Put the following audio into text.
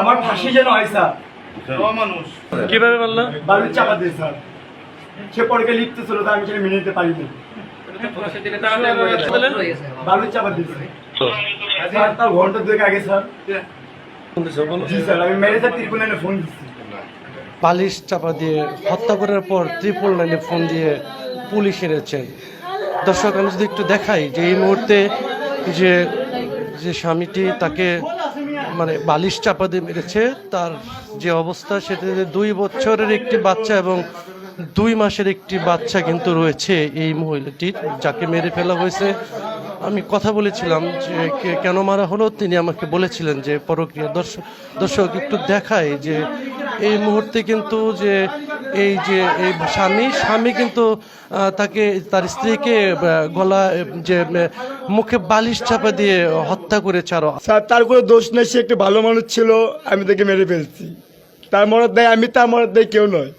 আমার ফাঁসি যেন হয় স্যার। কীভাবে মারলো বালুর চাপা দিয়ে স্যার। সে পরকে লিখতে ছিল তার আমি সেটা মেনে নিতে পারিনি। বালুর চাপা দিয়েছে স্যার। তার ঘণ্টা দুয়েক আগে স্যার। জি স্যার আমি মেরে স্যার ত্রিপুল লাইনে ফোন দিচ্ছি। বালিশ চাপা দিয়ে হত্যা করার পর ত্রিপল লাইনে ফোন দিয়ে পুলিশ এনেছেন দর্শক আমি যদি একটু দেখাই যে এই মুহূর্তে যে যে স্বামীটি তাকে মানে বালিশ চাপা দিয়ে মেরেছে। তার যে অবস্থা সেটাতে দুই বছরের একটি বাচ্চা এবং দুই মাসের একটি বাচ্চা কিন্তু রয়েছে এই মহিলাটির যাকে মেরে ফেলা হয়েছে। আমি কথা বলেছিলাম যে কেন মারা হলো, তিনি আমাকে বলেছিলেন যে পরক্রিয়া দর্শক দর্শক একটু দেখায় যে এই মুহূর্তে কিন্তু যে এই যে এই স্বামী স্বামী কিন্তু তাকে, তার স্ত্রীকে গলা, যে, মুখে বালিশ চাপা দিয়ে হত্যা করেছে আরও। স্যার, তার কোনো দোষ নেই, সে একটি ভালো মানুষ ছিল, আমি তাকে মেরে ফেলছি। তার মরদ দেয়, আমি তার মরদ দেয় কেউ নয়।